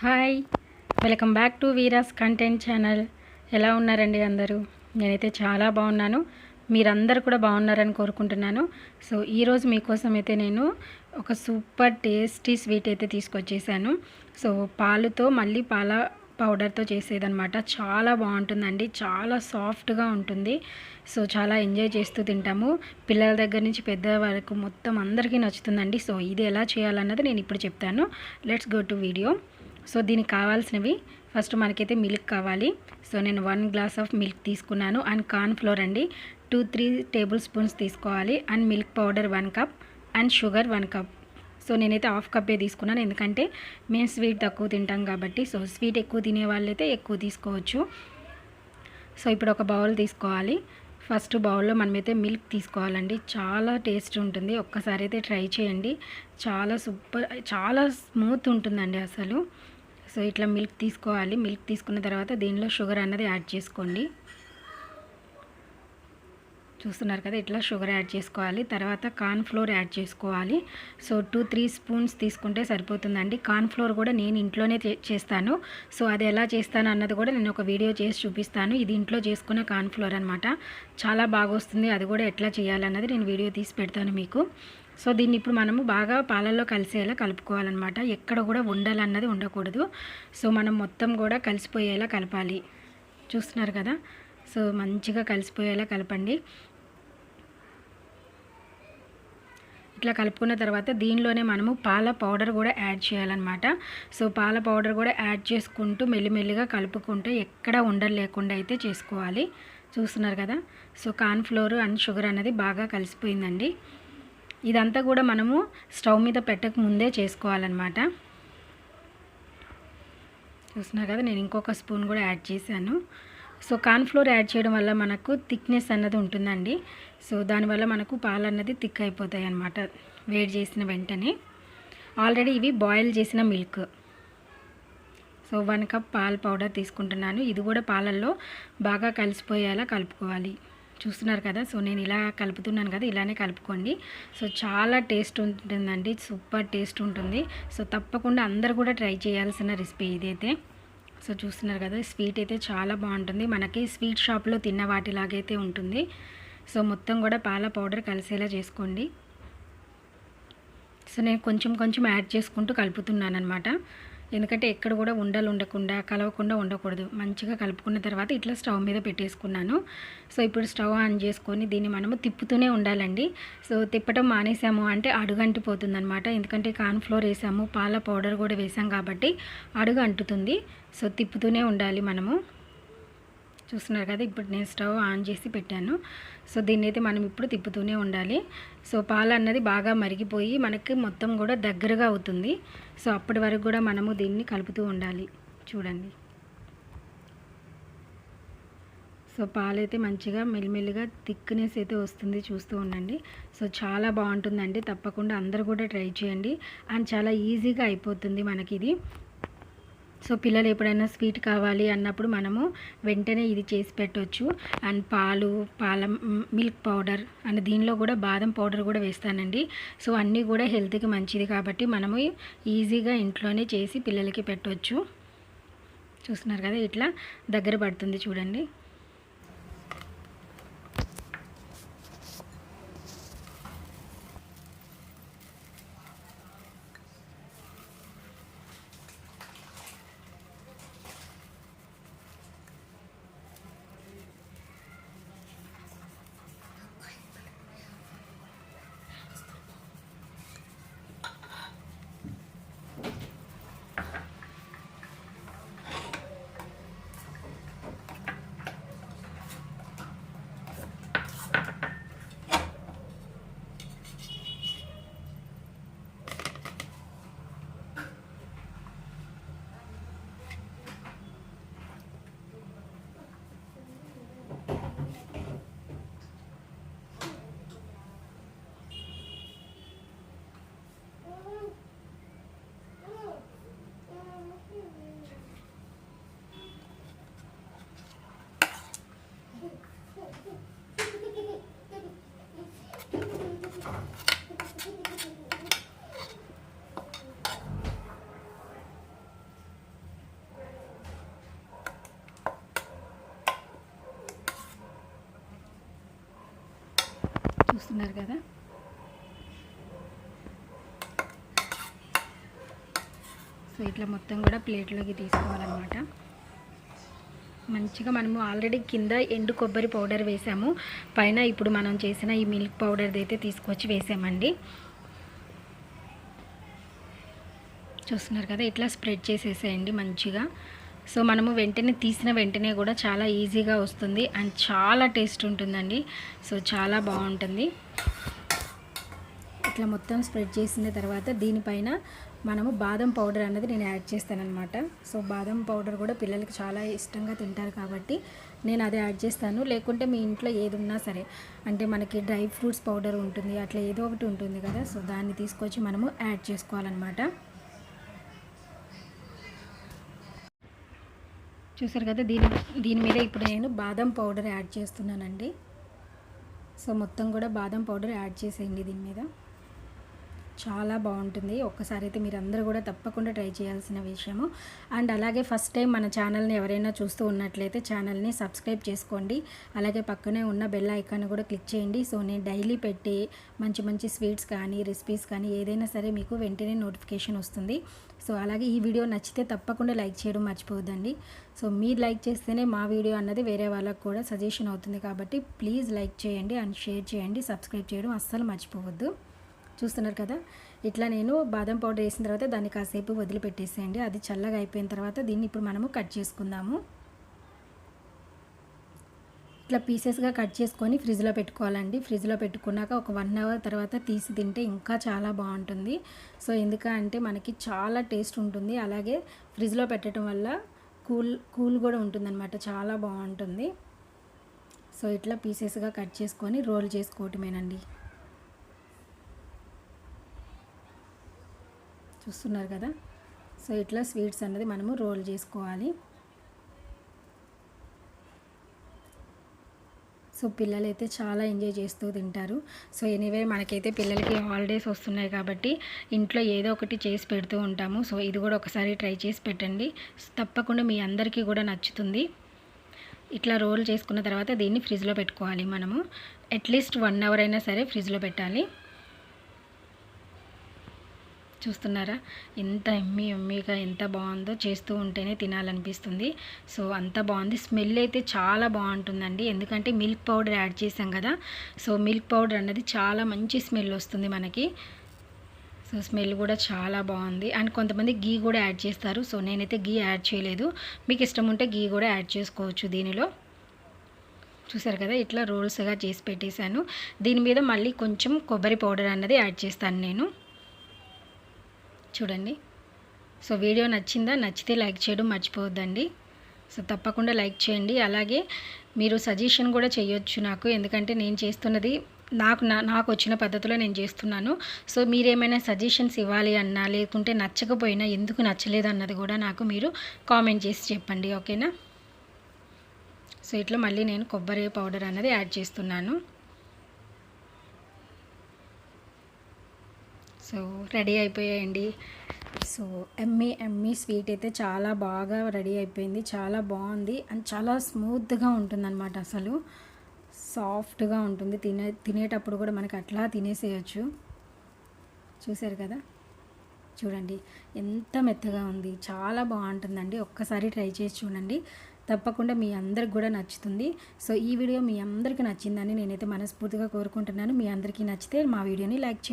Hi welcome back to Veera's content channel. ఎలా ఉన్నారండి అందరూ? నేనైతే చాలా బాగున్నాను. మీరందరూ కూడా బాగున్నారని కోరుకుంటున్నాను. సో ఈరోజు మీకోసం అయితే నేను ఒక సూపర్ టేస్టీ స్వీట్ అయితే తీసుకొచ్చేసాను. సో పాలుతో మళ్ళీ పాల పౌడర్తో చేసేదనమాట చాలా బాగుంటుందండి. చాలా సాఫ్ట్గా ఉంటుంది. సో చాలా ఎంజాయ్ చేస్తూ తింటాము. పిల్లల దగ్గర నుంచి పెద్ద వరకు మొత్తం అందరికీ నచ్చుతుందండి. సో ఇది ఎలా చేయాలన్నది నేను ఇప్పుడు చెప్తాను. Let's go to video. So దీనికి కావాల్సినవి ఫస్ట్ మనకైతే మిల్క్ కావాలి. సో నేను వన్ గ్లాస్ ఆఫ్ మిల్క్ తీసుకున్నాను. అండ్ కార్న్ ఫ్లోర్ అండి. టూ త్రీ టేబుల్ స్పూన్స్ తీసుకోవాలి. And milk powder one cup. And sugar one cup. So నేనైతే హాఫ్ కప్పే తీసుకున్నాను. ఎందుకంటే మేము స్వీట్ తక్కువ తింటాం కాబట్టి సో స్వీట్ ఎక్కువ తినే వాళ్ళైతే ఎక్కువ తీసుకోవచ్చు. సో ఇప్పుడు ఒక బౌల్ తీసుకోవాలి. ఫస్ట్ బౌల్లో మనమైతే మిల్క్ తీసుకోవాలండి. చాలా టేస్ట్ ఉంటుంది. ఒక్కసారి అయితే ట్రై చేయండి. చాలా సూపర్ చాలా స్మూత్ ఉంటుందండి అసలు. సో ఇట్లా మిల్క్ తీసుకోవాలి. మిల్క్ తీసుకున్న తర్వాత దీనిలో షుగర్ అన్నది యాడ్ చేసుకోండి. చూస్తున్నారు కదా ఇట్లా షుగర్ యాడ్ చేసుకోవాలి. తర్వాత కార్న్ ఫ్లోర్ యాడ్ చేసుకోవాలి. సో టూ త్రీ స్పూన్స్ తీసుకుంటే సరిపోతుందండి. కార్న్ ఫ్లోర్ కూడా నేను ఇంట్లోనే చేస్తాను. సో అది ఎలా చేస్తాను అన్నది కూడా నేను ఒక వీడియో చేసి చూపిస్తాను. ఇది ఇంట్లో చేసుకున్న కార్న్ ఫ్లోర్ అనమాట చాలా బాగా వస్తుంది అది కూడా ఎట్లా చేయాలన్నది నేను వీడియో తీసి పెడతాను మీకు. సో దీన్ని ఇప్పుడు మనము బాగా పాలల్లో కలిసేలా కలుపుకోవాలన్నమాట. ఎక్కడ కూడా ఉండాలన్నది ఉండకూడదు. సో మనం మొత్తం కూడా కలిసిపోయేలా కలపాలి. చూస్తున్నారు కదా? సో మంచిగా కలిసిపోయేలా కలపండి. ఇట్లా కలుపుకున్న తర్వాత దీనిలోనే మనము పాల పౌడర్ కూడా యాడ్ చేయాలన్నమాట. సో పాల పౌడర్ కూడా యాడ్ చేసుకుంటూ మెల్లిమెల్లిగా కలుపుకుంటే ఎక్కడ ఉండలు లేకుండా అయితే చేసుకోవాలి. చూస్తున్నారు కదా? So corn flour and sugar అనేది బాగా కలిసిపోయిందండి. ఇదంతా కూడా మనము స్టవ్ మీద పెట్టక ముందే చేసుకోవాలన్నమాట. చూస్తున్నారు కదా నేను ఇంకొక స్పూన్ కూడా యాడ్ చేశాను. సో కార్న్ఫ్లోర్ యాడ్ చేయడం వల్ల మనకు థిక్నెస్ అన్నది ఉంటుందండి. సో దానివల్ల మనకు పాలు అన్నది థిక్ అయిపోతాయి అన్నమాట వేడి చేసిన వెంటనే. ఆల్రెడీ ఇవి బాయిల్ చేసిన మిల్క్. సో వన్ కప్ పాల పౌడర్ తీసుకుంటున్నాను. ఇది కూడా పాలల్లో బాగా కలిసిపోయేలా కలుపుకోవాలి. చూస్తున్నారు కదా సో నేను ఇలా కలుపుతున్నాను కదా ఇలానే కలుపుకోండి. సో చాలా టేస్ట్ ఉంటుందండి సూపర్ టేస్ట్ ఉంటుంది. సో తప్పకుండా అందరు కూడా ట్రై చేయాల్సిన రెసిపీ ఇదైతే. సో చూస్తున్నారు కదా స్వీట్ అయితే చాలా బాగుంటుంది. మనకి స్వీట్ షాప్లో తిన్న వాటిలాగైతే ఉంటుంది. సో మొత్తం కూడా పాల పౌడర్ కలిసేలా చేసుకోండి. సో నేను కొంచెం కొంచెం యాడ్ చేసుకుంటూ కలుపుతున్నాను అనమాట ఎందుకంటే ఎక్కడ కూడా ఉండలు ఉండకుండా కలవకుండా ఉండకూడదు. మంచిగా కలుపుకున్న తర్వాత ఇట్లా స్టవ్ మీద పెట్టేసుకున్నాను. సో ఇప్పుడు స్టవ్ ఆన్ చేసుకొని దీన్ని మనము తిప్పుతూనే ఉండాలండి. సో తిప్పటం మానేసాము అంటే అడుగు అంటిపోతుందనమాట ఎందుకంటే కార్న్ఫ్లోర్ వేసాము పాల పౌడర్ కూడా వేసాం కాబట్టి అడుగు అంటుతుంది సో తిప్పుతూనే ఉండాలి మనము. చూస్తున్నారు కదా ఇప్పుడు నేను స్టవ్ ఆన్ చేసి పెట్టాను. సో దీన్ని అయితే మనం ఇప్పుడు తిప్పుతూనే ఉండాలి. సో పాలు అన్నది బాగా మరిగిపోయి మనకి మొత్తం కూడా దగ్గరగా అవుతుంది. సో అప్పటి వరకు కూడా మనము దీన్ని కలుపుతూ ఉండాలి. చూడండి. సో పాలు అయితే మంచిగా మెల్లిమెల్లిగా థిక్నెస్ అయితే వస్తుంది చూస్తూ ఉండండి. సో చాలా బాగుంటుందండి. తప్పకుండా అందరూ కూడా ట్రై చేయండి. అండ్ చాలా ఈజీగా అయిపోతుంది మనకి ఇది సో పిల్లలు ఎప్పుడైనా స్వీట్ కావాలి అన్నప్పుడు మనము వెంటనే ఇది చేసి పెట్టవచ్చు అండ్ పాలు పాల మిల్క్ పౌడర్ అండ్ దీనిలో కూడా బాదం పౌడర్ కూడా వేస్తానండి. సో అన్నీ కూడా హెల్త్కి మంచిది కాబట్టి మనము ఈజీగా ఇంట్లోనే చేసి పిల్లలకి పెట్టవచ్చు చూస్తున్నారు కదా ఇట్లా దగ్గర పడుతుంది చూడండి. చూస్తున్నారు కదా. సో ఇట్లా మొత్తం కూడా ప్లేట్లోకి తీసుకోవాలన్నమాట. మంచిగా మనము ఆల్రెడీ కింద ఎండు కొబ్బరి పౌడర్ వేసాము. పైన ఇప్పుడు మనం చేసిన ఈ మిల్క్ పౌడర్ది అయితే తీసుకొచ్చి వేసామండి. చూస్తున్నారు కదా ఇట్లా స్ప్రెడ్ చేసేసేయండి మంచిగా. సో మనము వెంటనే తీసిన వెంటనే కూడా చాలా ఈజీగా వస్తుంది అండ్ చాలా టేస్ట్ ఉంటుందండి. సో చాలా బాగుంటుంది. ఇట్లా మొత్తం స్ప్రెడ్ చేసిన తర్వాత దీనిపైన మనము బాదం పౌడర్ అన్నది నేను యాడ్ చేస్తానన్నమాట. సో బాదం పౌడర్ కూడా పిల్లలకి చాలా ఇష్టంగా తింటారు కాబట్టి నేను అది యాడ్ చేస్తాను. లేకుంటే మీ ఇంట్లో ఏది ఉన్నా సరే అంటే మనకి డ్రై ఫ్రూట్స్ పౌడర్ ఉంటుంది అట్లా ఏదో ఒకటి ఉంటుంది కదా సో దాన్ని తీసుకొచ్చి మనము యాడ్ చేసుకోవాలన్నమాట. చూసారు కదా దీని దీని మీద ఇప్పుడు నేను బాదం పౌడర్ యాడ్ చేస్తున్నానండి. సో మొత్తం కూడా బాదం పౌడర్ యాడ్ చేసేయండి దీని మీద. చాలా బాగుంటుంది. ఒక్కసారి అయితే మీరు అందరూ కూడా తప్పకుండా ట్రై చేయాల్సిన విషయము. అండ్ అలాగే ఫస్ట్ టైం మన ఛానల్ని ఎవరైనా చూస్తూ ఉన్నట్లయితే ఛానల్ని సబ్స్క్రైబ్ చేసుకోండి. అలాగే పక్కనే ఉన్న బెల్ ఐకాన్ కూడా క్లిక్ చేయండి. సో నేను డైలీ పెట్టే మంచి మంచి స్వీట్స్ కానీ రెసిపీస్ కానీ ఏదైనా సరే మీకు వెంటనే నోటిఫికేషన్ వస్తుంది. సో అలాగే ఈ వీడియో నచ్చితే తప్పకుండా లైక్ చేయడం మర్చిపోవద్దండి. సో మీరు లైక్ చేస్తేనే మా వీడియో అన్నది వేరే వాళ్ళకు కూడా సజెషన్ అవుతుంది కాబట్టి ప్లీజ్ లైక్ చేయండి అండ్ షేర్ చేయండి. సబ్స్క్రైబ్ చేయడం అస్సలు మర్చిపోవద్దు. చూస్తున్నారు కదా. ఇట్లా నేను బాదం పౌడర్ వేసిన తర్వాత దాన్ని కాసేపు వదిలిపెట్టేసేయండి. అది చల్లగా అయిపోయిన తర్వాత దీన్ని ఇప్పుడు మనము కట్ చేసుకుందాము. ఇట్లా పీసెస్గా కట్ చేసుకొని ఫ్రిడ్జ్లో పెట్టుకోవాలండి. ఫ్రిడ్జ్లో పెట్టుకున్నాక ఒక వన్ అవర్ తర్వాత తీసి తింటే ఇంకా చాలా బాగుంటుంది. సో ఎందుకంటే మనకి చాలా టేస్ట్ ఉంటుంది. అలాగే ఫ్రిడ్జ్లో పెట్టడం వల్ల కూల్ కూల్ కూడా ఉంటుందన్నమాట. చాలా బాగుంటుంది. సో ఇట్లా పీసెస్గా కట్ చేసుకొని రోల్ చేసుకోవటమేనండి. చూస్తున్నారు కదా. సో ఇట్లా స్వీట్స్ అన్నది మనము రోల్ చేసుకోవాలి. సో పిల్లలు అయితే చాలా ఎంజాయ్ చేస్తూ తింటారు. సో ఎనీవే మనకైతే పిల్లలకి హాలిడేస్ వస్తున్నాయి కాబట్టి ఇంట్లో ఏదో ఒకటి చేసి పెడుతూ ఉంటాము. సో ఇది కూడా ఒకసారి ట్రై చేసి పెట్టండి. తప్పకుండా మీ అందరికీ కూడా నచ్చుతుంది. ఇట్లా రోల్ చేసుకున్న తర్వాత దీన్ని ఫ్రిడ్జ్లో పెట్టుకోవాలి మనము. అట్లీస్ట్ వన్ అవర్ అయినా సరే ఫ్రిడ్జ్లో పెట్టాలి. చూస్తున్నారా? ఎంత ఎమ్మి ఎమ్మిగా ఎంత బాగుందో చేస్తూ ఉంటేనే తినాలనిపిస్తుంది. సో అంత బాగుంది. స్మెల్ అయితే చాలా బాగుంటుందండి. ఎందుకంటే మిల్క్ పౌడర్ యాడ్ చేసాం కదా. సో మిల్క్ పౌడర్ అన్నది చాలా మంచి స్మెల్ వస్తుంది మనకి. సో స్మెల్ కూడా చాలా బాగుంది. అండ్ కొంతమంది గీ కూడా యాడ్ చేస్తారు. సో నేనైతే గీ యాడ్ చేయలేదు. మీకు ఇష్టం ఉంటే గీ కూడా యాడ్ చేసుకోవచ్చు దీనిలో. చూసారు కదా ఇట్లా రోల్స్గా చేసి పెట్టేశాను. దీని మీద మళ్ళీ కొంచెం కొబ్బరి పౌడర్ అన్నది యాడ్ చేస్తాను నేను. చూడండి. సో వీడియో నచ్చిందా? నచ్చితే లైక్ చేయడం మర్చిపోవద్దండి. సో తప్పకుండా లైక్ చేయండి. అలాగే మీరు సజెషన్ కూడా చేయొచ్చు నాకు. ఎందుకంటే నేను చేస్తున్నది నాకు నా నాకు వచ్చిన పద్ధతిలో నేను చేస్తున్నాను. సో మీరేమైనా సజెషన్స్ ఇవ్వాలి అన్నా లేకుంటే నచ్చకపోయినా ఎందుకు నచ్చలేదు అన్నది కూడా నాకు మీరు కామెంట్ చేసి చెప్పండి. ఓకేనా? సో ఇట్లా మళ్ళీ నేను కొబ్బరి పౌడర్ అన్నది యాడ్ చేస్తున్నాను. సో రెడీ అయిపోయాయండి. సో ఎమ్మీ ఎమ్మీ స్వీట్ అయితే చాలా బాగా రెడీ అయిపోయింది. చాలా బాగుంది. అండ్ చాలా స్మూత్గా ఉంటుందన్నమాట అసలు. సాఫ్ట్గా ఉంటుంది. తినే తినేటప్పుడు కూడా మనకి అట్లా తినేసేయచ్చు. చూసారు కదా? చూడండి. ఎంత మెత్తగా ఉంది. చాలా బాగుంటుందండి. ఒక్కసారి ట్రై చేసి చూడండి. తప్పకుండా మీ అందరికి కూడా నచ్చుతుంది. సో ఈ వీడియో మీ అందరికీ నచ్చిందని నేనైతే మనస్ఫూర్తిగా కోరుకుంటున్నాను. మీ అందరికీ నచ్చితే మా వీడియోని లైక్ చేయండి.